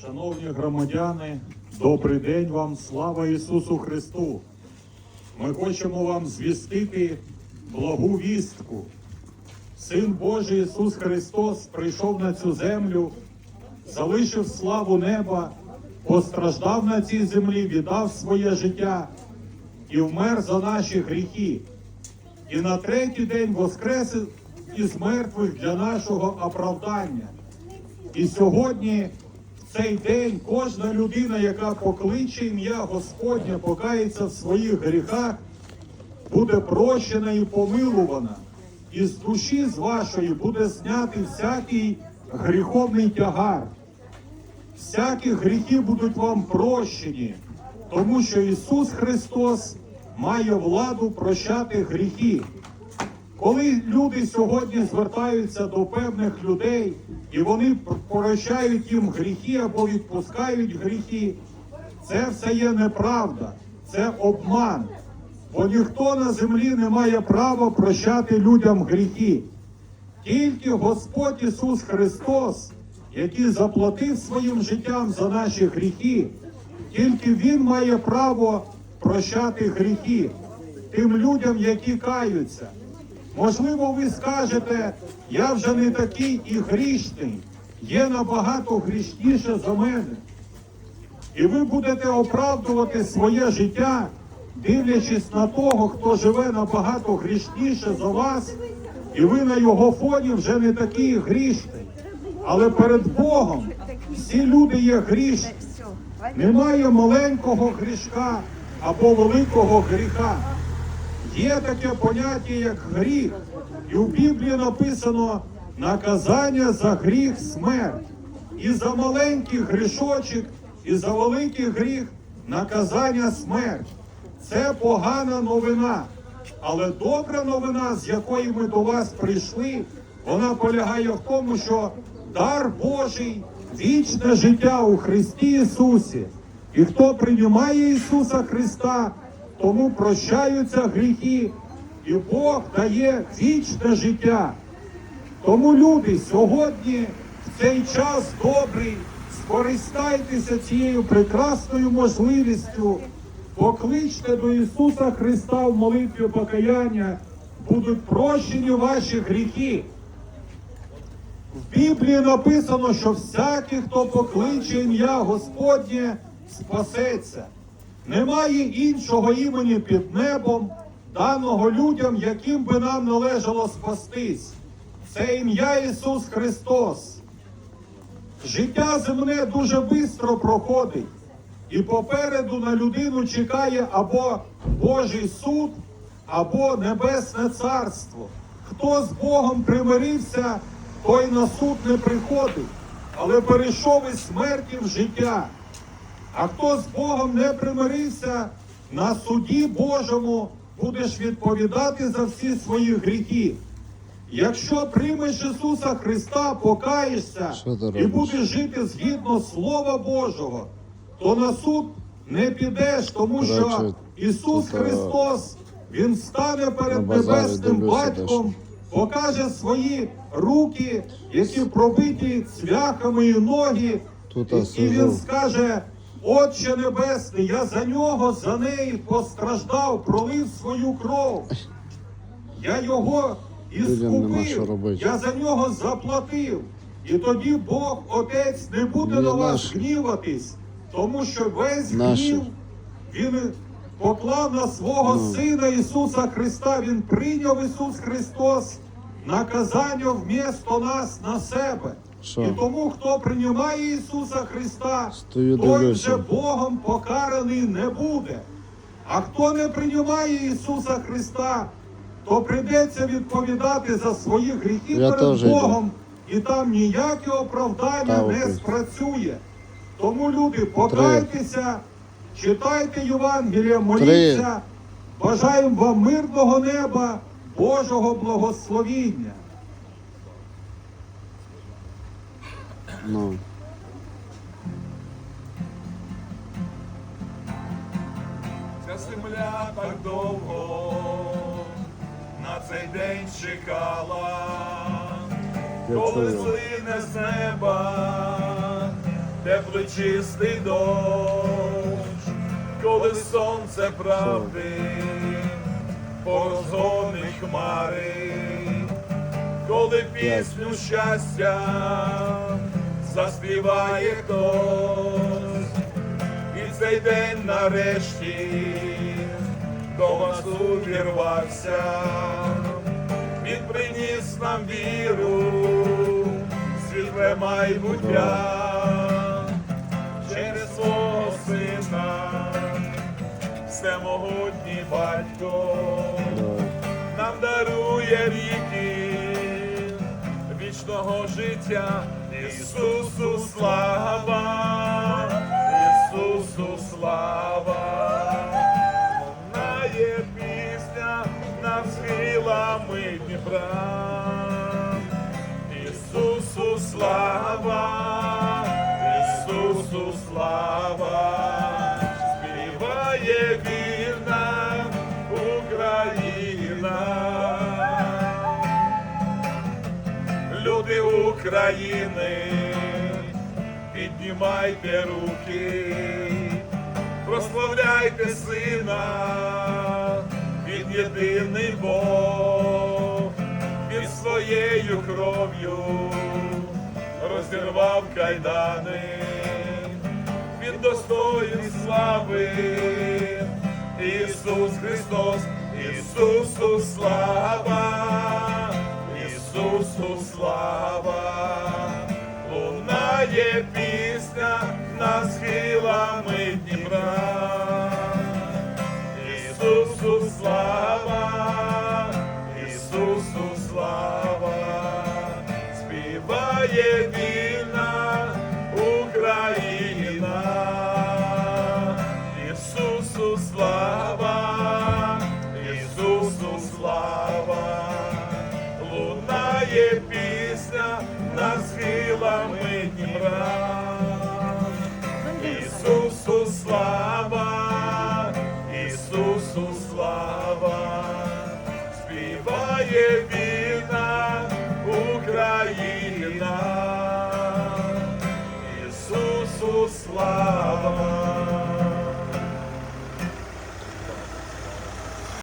Шановні громадяни, добрий день вам, слава Ісусу Христу! Ми хочемо вам звістити благу вістку. Син Божий Ісус Христос прийшов на цю землю, залишив славу неба, постраждав на цій землі, віддав своє життя і вмер за наші гріхи. І на третій день воскрес із мертвих для нашого оправдання. І сьогодні, цей день, кожна людина, яка покличе ім'я Господнє, покається в своїх гріхах, буде прощена і помилувана. І з душі з вашої буде знятий всякий гріховний тягар. Всякі гріхи будуть вам прощені, тому що Ісус Христос має владу прощати гріхи. Коли люди сьогодні звертаються до певних людей і вони прощають їм гріхи або відпускають гріхи, це все є неправда, це обман. Бо ніхто на землі не має права прощати людям гріхи. Тільки Господь Ісус Христос, який заплатив своїм життям за наші гріхи, тільки Він має право прощати гріхи тим людям, які каються. Можливо, ви скажете, я вже не такий і грішний, є набагато грішніше за мене. І ви будете оправдувати своє життя, дивлячись на того, хто живе набагато грішніше за вас, і ви на його фоні вже не такий грішний. Але перед Богом всі люди є грішні. Немає маленького грішка або великого гріха. Є таке поняття, як гріх. І в Біблії написано наказання за гріх смерть. І за маленький грішочок, і за великий гріх наказання смерть. Це погана новина. Але добра новина, з якої ми до вас прийшли, вона полягає в тому, що дар Божий вічне життя у Христі Ісусі. І хто приймає Ісуса Христа, тому прощаються гріхи, і Бог дає вічне життя. Тому люди сьогодні в цей час добрий, скористайтеся цією прекрасною можливістю, покличте до Ісуса Христа в молитві покаяння, будуть прощені ваші гріхи. В Біблії написано, що всякий, хто покличе ім'я Господнє, спасеться. Немає іншого імені під небом, даного людям, яким би нам належало спастись. Це ім'я Ісус Христос. Життя земне дуже швидко проходить, і попереду на людину чекає або Божий суд, або Небесне Царство. Хто з Богом примирився, той на суд не приходить, але перейшов із смерті в життя. А хто з Богом не примирився, на суді Божому будеш відповідати за всі свої гріхи. Якщо приймеш Ісуса Христа, покаєшся і будеш жити згідно Слова Божого, то на суд не підеш, тому що Ісус Христос, Він стане перед Небесним Батьком, покаже свої руки, які пробиті цвяхами і ноги, і, він скаже: Отче Небесний, я за нього, за неї постраждав, пролив свою кров. Я його іскупив, я за нього заплатив. І тоді Бог Отець не буде на вас гніватись, тому що весь гнів він поклав на свого Ну. Сина Ісуса Христа. Він прийняв Ісус Христос наказання вмісто нас на себе. Що? І тому, хто приймає Ісуса Христа, Стою, той дивлюся. вже Богом покараний не буде. А хто не приймає Ісуса Христа, то прийдеться відповідати за свої гріхи Я перед теж йду. Богом, і там ніяке оправдання Та, не спрацює. Тому люди, покайтеся, читайте Євангелія, моліться. Бажаємо вам мирного неба, Божого благословіння. Ну. Ця земля так довго на цей день чекала, коли злине з неба теплий чистий дощ, коли сонце правди, порозгонить хмари, коли пісню щастя заспіває хтось, і цей день нарешті до нас увірвався, він приніс нам віру, світле майбуття. Через свого сина, всемогутній батько нам дарує ріки вічного життя. Ісусу слава, Ісусу слава, лунає пісня над схилами Дніпра. Ісусу слава, Люди України, піднімайте руки, прославляйте сина, він єдиний Бог, він своєю кров'ю розірвав кайдани, він достоїн слави, Ісус Христос, Ісусу слава. Слава, лунає пісня над схилами Дніпра. Ісусу слава, Ісусу є пісня на схилами Дніпра. Ісусу слава, Ісусу слава, співає віра.